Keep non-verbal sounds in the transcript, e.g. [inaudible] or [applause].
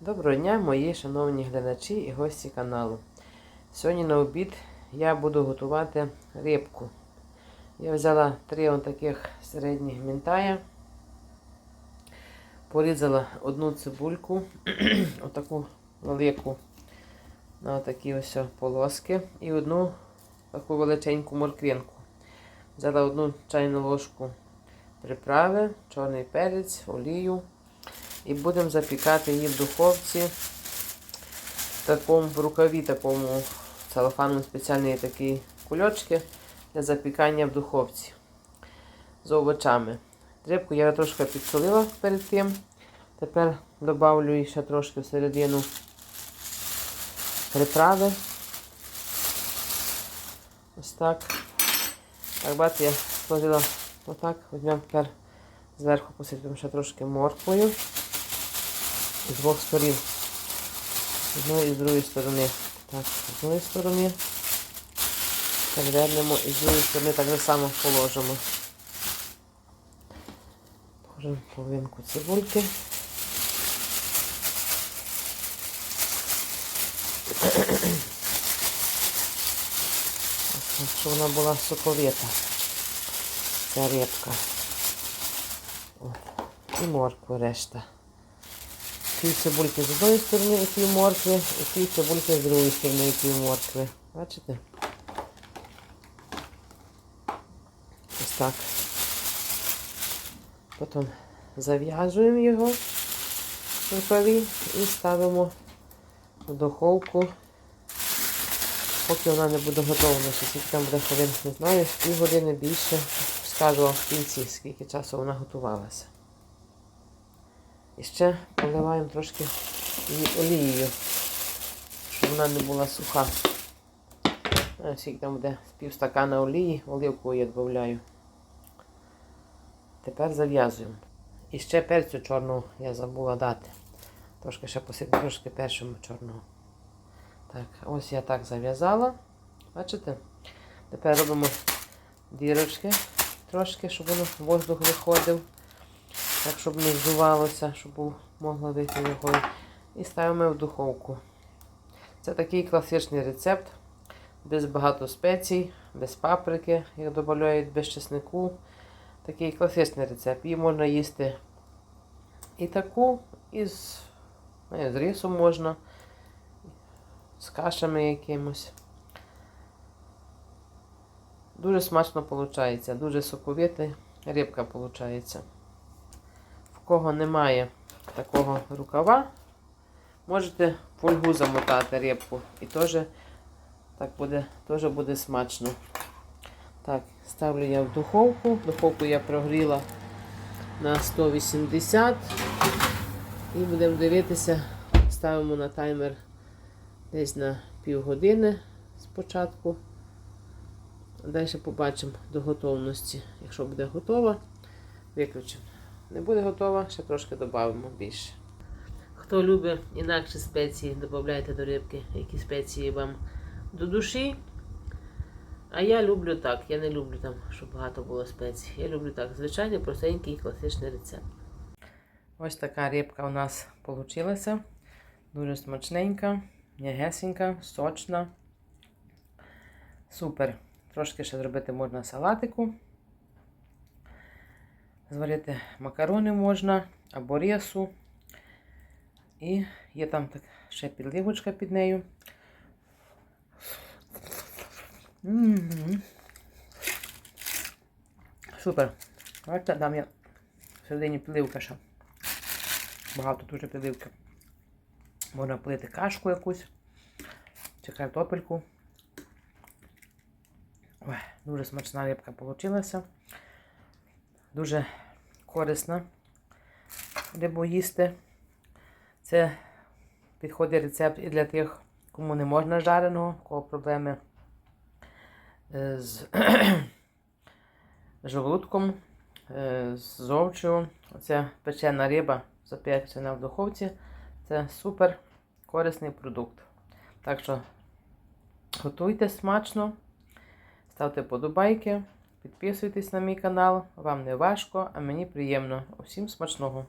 Доброго дня, мої шановні глядачі і гості каналу. Сьогодні на обід я буду готувати рибку. Я взяла три таких середніх мінтая, порізала одну цибульку, [clears throat] отаку велику на такі ось полоски, і одну таку величеньку морквинку. Взяла одну чайну ложку приправи, чорний перець, олію. І будемо запікати її в духовці в такому в рукаві, такому целофаном спеціальні такі кульочки для запікання в духовці з овочами. Рибку я трошки підсолила перед тим. Тепер додавлю ще трошки всередину приправи. Ось так. Так, бачите, я сложила отак. Візьмемо тепер зверху посипемо ще трошки морквою з двох сторін. З одної і з другої сторони. Так, з одної сторони. Перевернемо і з другої сторони так же само положимо. Положимо половинку цибульки. Щоб вона була соковита. Ця рибка. О, і моркву решта. Пів цибульки з одної сторони і пів моркви, і пів цибульки з другої сторони і пів моркви. Бачите? Ось так. Потім зав'язуємо його рукаві і ставимо в духовку, поки вона не буде готова. Скільки там буде хвилин, не знаю, пів години більше. Скажу в кінці, скільки часу вона готувалася. І ще поливаємо трошки її олією, щоб вона не була суха. Скільки там буде з пів олії, оливку я додаю. Тепер зав'язуємо. І ще перцю чорного я забула дати. Трошки ще посипаю, трошки першому чорного. Так, ось я так зав'язала. Бачите? Тепер робимо дірочки трошки, щоб воно воздух виходив. Так, щоб не здувалося, щоб могла вийти його. І ставимо в духовку. Це такий класичний рецепт. Без багато спецій, без паприки, як додають, без чеснику. Такий класичний рецепт. Її можна їсти і таку, і з, не, з рисом можна, з кашами якимось. Дуже смачно виходить, дуже соковита рибка виходить. В кого немає такого рукава, можете фольгу замотати рибку і теж так буде, теж буде смачно. Так, ставлю я в духовку. Духовку я прогріла на 180 і будемо дивитися, ставимо на таймер десь на півгодини спочатку. Далі побачимо до готовності. Якщо буде готова, виключимо. Не буде готова, ще трошки додамо більше. Хто любить інакші спеції, додайте до рибки, які спеції вам до душі. А я люблю так. Я не люблю там, щоб багато було спецій. Я люблю так. Звичайний, простенький класичний рецепт. Ось така рибка у нас вийшла. Дуже смачненька, м'ягесенька, сочна. Супер. Трошки ще зробити можна салатику. Зварити макарони можна або рису. І є там так ще підливочка під нею. Супер. Бачите, дам я всередині підливка ще. Багато дуже підливки. Можна полити кашку якусь чи картопельку. Ой, дуже смачна рибка вийшла. Дуже корисна рибу їсти. Це підходить рецепт і для тих, кому не можна жареного, у кого проблеми е, з [clears throat] желудком, е, з зовчою. Оця печена риба запечена в духовці. Це супер корисний продукт. Так що готуйте смачно. Ставте подобайки, підписуйтесь на мій канал. Вам не важко, а мені приємно. Усім смачного!